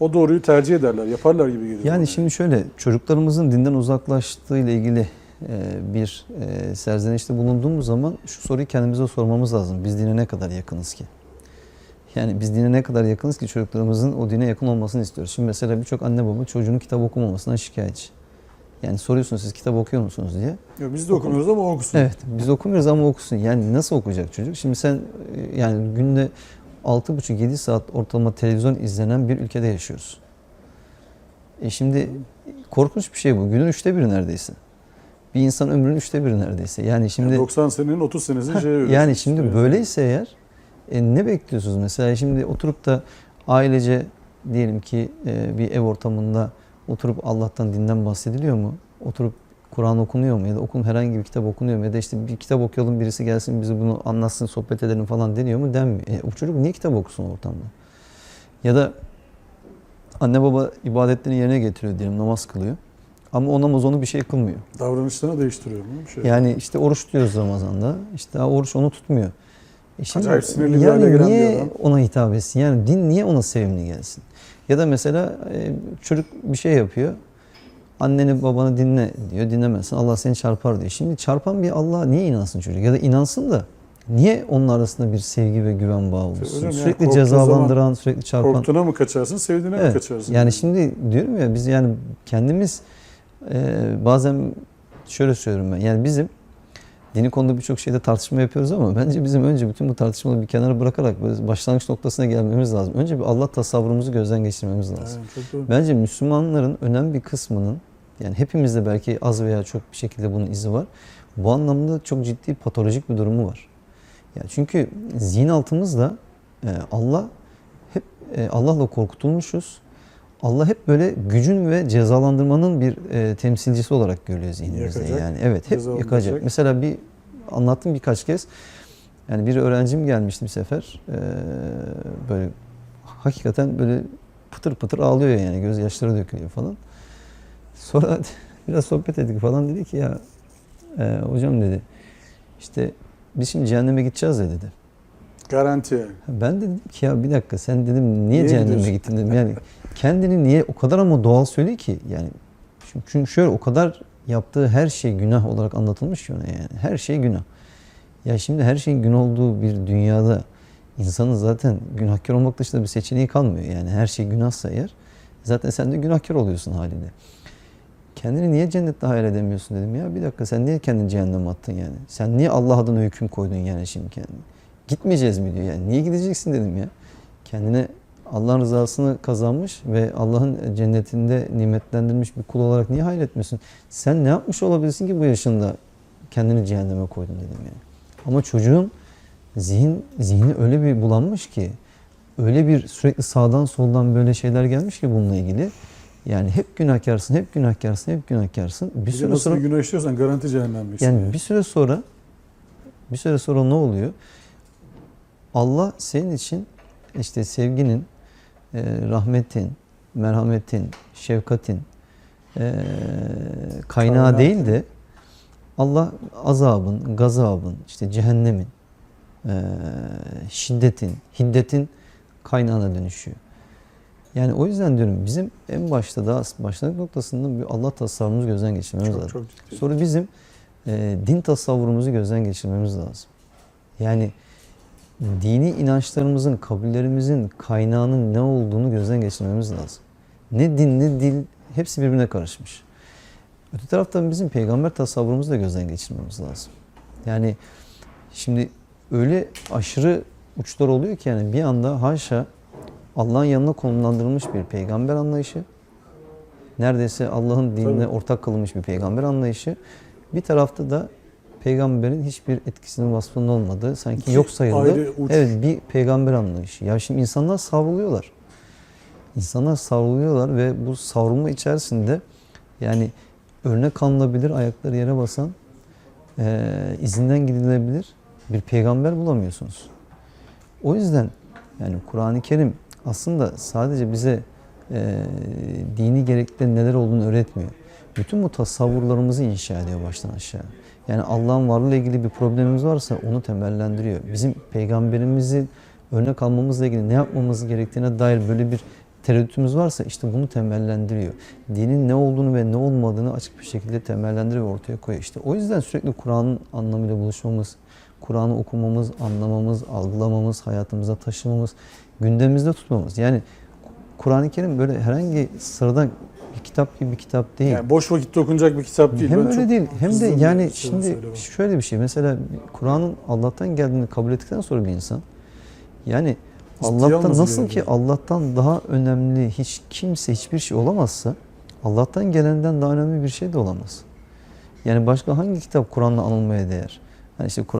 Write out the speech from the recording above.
o doğruyu tercih ederler, yaparlar gibi geliyor. bana. Yani şimdi şöyle çocuklarımızın dinden uzaklaştığı ile ilgili e, bir e, serzenişte bulunduğumuz zaman şu soruyu kendimize sormamız lazım. Biz dine ne kadar yakınız ki? Yani biz dine ne kadar yakınız ki çocuklarımızın o dine yakın olmasını istiyoruz. Şimdi mesela birçok anne baba çocuğunun kitap okumamasından şikayetçi. Yani soruyorsunuz siz kitap okuyor musunuz diye. Ya biz de okumuyoruz ama okusun. Evet biz okumuyoruz ama okusun. Yani nasıl okuyacak çocuk? Şimdi sen e, yani günde 6,5-7 saat ortalama televizyon izlenen bir ülkede yaşıyoruz. E şimdi korkunç bir şey bu. Günün üçte biri neredeyse. Bir insan ömrünün üçte biri neredeyse. Yani şimdi Yani 90 senenin 30 senesini şey yani şimdi işte. böyleyse eğer e, ne bekliyorsunuz? Mesela şimdi oturup da ailece diyelim ki e, bir ev ortamında oturup Allah'tan dinden bahsediliyor mu? Oturup Kur'an okunuyor mu? Ya da okun herhangi bir kitap okunuyor mu? Ya da işte bir kitap okuyalım birisi gelsin bize bunu anlatsın sohbet edelim falan deniyor mu? Denmiyor. E, o çocuk niye kitap okusun ortamda? Ya da anne baba ibadetlerini yerine getiriyor diyelim namaz kılıyor. Ama o namaz onu bir şey kılmıyor. Davranışlarını değiştiriyor mu? Bir şey. Yani işte oruç tutuyoruz Ramazan'da. İşte oruç onu tutmuyor. E şimdi Acayip sinirli bir hale yani bir niye adam. ona hitap etsin? Yani din niye ona sevimli gelsin? Ya da mesela e, çocuk bir şey yapıyor. Anneni babanı dinle diyor. Dinlemezsin Allah seni çarpar diyor. Şimdi çarpan bir Allah niye inansın çocuk? Ya da inansın da niye onun arasında bir sevgi ve güven bağı yani sürekli korktuğu cezalandıran, sürekli çarpan. Korktuğuna mı kaçarsın, sevdiğine mi Evet. kaçarsın? Yani şimdi diyorum ya biz yani kendimiz e, bazen şöyle söylüyorum ben. Yani bizim dini konuda birçok şeyde tartışma yapıyoruz ama bence bizim önce bütün bu tartışmaları bir kenara bırakarak böyle başlangıç noktasına gelmemiz lazım. Önce bir Allah tasavvurumuzu gözden geçirmemiz lazım. Evet. Bence Müslümanların önemli bir kısmının yani hepimizde belki az veya çok bir şekilde bunun izi var. Bu anlamda çok ciddi patolojik bir durumu var. Ya çünkü zihin altımızda e, Allah hep e, Allah'la korkutulmuşuz. Allah hep böyle gücün ve cezalandırmanın bir e, temsilcisi olarak görüyor zihnimizde. Yakacak, Yani evet hep yakacak. Mesela bir anlattım birkaç kez. Yani bir öğrencim gelmişti bir sefer. E, böyle hakikaten böyle pıtır pıtır ağlıyor yani gözyaşları dökülüyor falan. Sonra biraz sohbet ettik falan dedi ki ya e, hocam dedi işte biz şimdi cehenneme gideceğiz ya dedi. Garanti yani. Ben de dedim ki ya bir dakika sen dedim niye, Niye cehenneme gidiyorsun? gittin dedim. Yani kendini niye o kadar ama doğal söylüyor ki yani çünkü, şöyle o kadar yaptığı her şey günah olarak anlatılmış ona yani. Her şey günah. Ya şimdi her şeyin gün olduğu bir dünyada insanın zaten günahkar olmak dışında bir seçeneği kalmıyor. Yani her şey günahsa eğer zaten sen de günahkar oluyorsun haliyle. Kendini niye cennette hayal edemiyorsun dedim ya. Bir dakika sen niye kendini cehenneme attın yani? Sen niye Allah adına hüküm koydun yani şimdi kendini? Gitmeyeceğiz mi diyor yani. Niye gideceksin dedim ya. Kendine Allah'ın rızasını kazanmış ve Allah'ın cennetinde nimetlendirilmiş bir kul olarak niye hayal etmiyorsun? Sen ne yapmış olabilirsin ki bu yaşında kendini cehenneme koydun dedim yani. Ama çocuğun zihin zihni öyle bir bulanmış ki öyle bir sürekli sağdan soldan böyle şeyler gelmiş ki bununla ilgili. Yani hep günahkarsın, hep günahkarsın, hep günahkarsın. Bir Bir süre sonra bir günah işliyorsan garanti cehennemliksin. yani bir süre sonra bir süre sonra ne oluyor? Allah senin için işte sevginin, e, rahmetin, merhametin, şefkatin e, kaynağı Kaynağı. değil de Allah azabın, gazabın, işte cehennemin, e, şiddetin, hiddetin kaynağına dönüşüyor. Yani o yüzden diyorum bizim en başta daha başlangıç noktasında bir Allah tasavvurumuzu gözden geçirmemiz çok, lazım. çok. Sonra bizim e, din tasavvurumuzu gözden geçirmemiz lazım. Yani dini inançlarımızın, kabullerimizin kaynağının ne olduğunu gözden geçirmemiz lazım. Ne din ne dil hepsi birbirine karışmış. Öte taraftan bizim peygamber tasavvurumuzu da gözden geçirmemiz lazım. Yani şimdi öyle aşırı uçlar oluyor ki yani bir anda haşa Allah'ın yanına konumlandırılmış bir peygamber anlayışı, neredeyse Allah'ın dinine Tabii. ortak kılınmış bir peygamber anlayışı, bir tarafta da peygamberin hiçbir etkisinin vasfının olmadığı, sanki İki yok uç. evet bir peygamber anlayışı. Ya şimdi insanlar savruluyorlar. İnsanlar savruluyorlar ve bu savrulma içerisinde yani örnek alınabilir, ayakları yere basan, eee, izinden gidilebilir bir peygamber bulamıyorsunuz. O yüzden yani Kur'an-ı Kerim aslında sadece bize eee, dini gerekliliklerin neler olduğunu öğretmiyor. Bütün bu tasavvurlarımızı inşa ediyor baştan aşağı. Yani Allah'ın varlığıyla ilgili bir problemimiz varsa onu temellendiriyor. Bizim peygamberimizi örnek almamızla ilgili ne yapmamız gerektiğine dair böyle bir tereddütümüz varsa işte bunu temellendiriyor. Dinin ne olduğunu ve ne olmadığını açık bir şekilde temellendiriyor ortaya koyuyor. İşte o yüzden sürekli Kur'an'ın anlamıyla buluşmamız, Kur'an'ı okumamız, anlamamız, algılamamız, hayatımıza taşımamız, gündemimizde tutmamız. Yani Kur'an-ı Kerim böyle herhangi sıradan bir kitap gibi bir kitap değil. Yani boş vakitte okunacak bir kitap değil. Hem Ben öyle değil hem de yani şey şimdi söylüyorum. şöyle bir şey mesela Kur'an'ın Allah'tan geldiğini kabul ettikten sonra bir insan yani Allah'tan nasıl ki. Allah'tan daha önemli hiç kimse hiçbir şey olamazsa Allah'tan gelenden daha önemli bir şey de olamaz. Yani başka hangi kitap Kur'an'la anılmaya değer? Yani işte Kur-